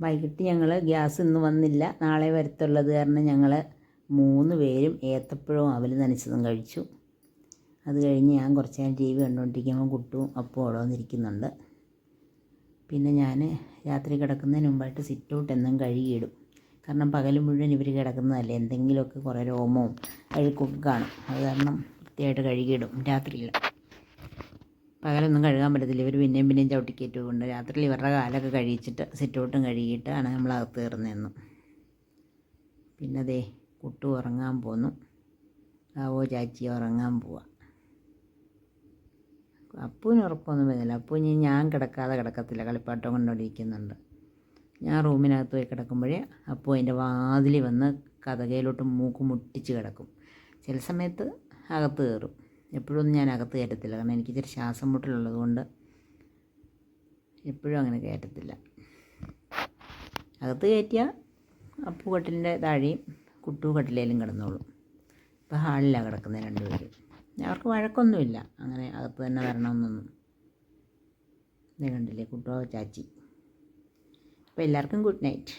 വൈകിട്ട് ഞങ്ങൾ ഗ്യാസ് ഇന്ന് വന്നില്ല. നാളെ വരത്തുള്ളത് കാരണം ഞങ്ങൾ മൂന്ന് പേരും ഏത്തപ്പഴവും അവൽ നനച്ചതും കഴിച്ചു. അത് കഴിഞ്ഞ് ഞാൻ കുറച്ച് നേരം ടി വി കണ്ടുകൊണ്ടിരിക്കുമ്പോൾ കുട്ടും അപ്പോൾ അവിടെ വന്നിരിക്കുന്നുണ്ട്. പിന്നെ ഞാൻ രാത്രി കിടക്കുന്നതിന് മുമ്പായിട്ട് സിറ്റ് ഔട്ട് എന്നും കഴുകിയിടും. കാരണം പകൽ മുഴുവൻ ഇവർ കിടക്കുന്നതല്ലേ. എന്തെങ്കിലുമൊക്കെ കുറേ രോമവും അഴുക്കൊക്കെ കാണും. അത് കാരണം വൃത്തിയായിട്ട് കഴുകിയിടും രാത്രിയിൽ. പകലൊന്നും കഴുകാൻ പറ്റത്തില്ല. ഇവർ പിന്നെയും പിന്നെയും ചവിട്ടിക്കയറ്റുകൊണ്ട് രാത്രിയിൽ ഇവരുടെ കാലൊക്കെ കഴിച്ചിട്ട് സിറ്റൗട്ടും കഴുകിയിട്ടാണ് നമ്മൾ അകത്ത് കയറുന്നതെന്നും പിന്നെ ദേ കുട്ടു ഉറങ്ങാൻ പോന്നു. ആവോ ചാച്ചി ഉറങ്ങാൻ പോവാ. അപ്പൂന് ഉറപ്പൊന്നും വരുന്നില്ല. അപ്പൂ ഇനി ഞാൻ കിടക്കാതെ കിടക്കത്തില്ല. കളിപ്പാട്ടം കൊണ്ടോണ്ടിരിക്കുന്നുണ്ട്. ഞാൻ റൂമിനകത്ത് പോയി കിടക്കുമ്പോഴേ അപ്പൂ അതിന്റെ വാതിൽ വന്ന് കഥകയിലോട്ട് മൂക്ക് മുട്ടിച്ച് കിടക്കും. ചില സമയത്ത് അകത്ത് കയറും. എപ്പോഴൊന്നും ഞാൻ അകത്ത് കയറ്റത്തില്ല. കാരണം എനിക്ക് ഇച്ചിരി ശ്വാസം മുട്ടലുള്ളത് കൊണ്ട് എപ്പോഴും അങ്ങനെ കയറ്റത്തില്ല. അകത്ത് കയറ്റിയാൽ അപ്പു താഴെയും കുട്ടു കട്ടിലേലും കിടന്നോളും. ഇപ്പോൾ ഹാളിലാണ് കിടക്കുന്നത് രണ്ടുപേരും. അവർക്ക് വഴക്കൊന്നുമില്ല. അങ്ങനെ അകത്ത് തന്നെ വരണമെന്നൊന്നും. ഇത് കണ്ടില്ലേ കുട്ടോ ചാച്ചി. അപ്പോൾ എല്ലാവർക്കും ഗുഡ് നൈറ്റ്.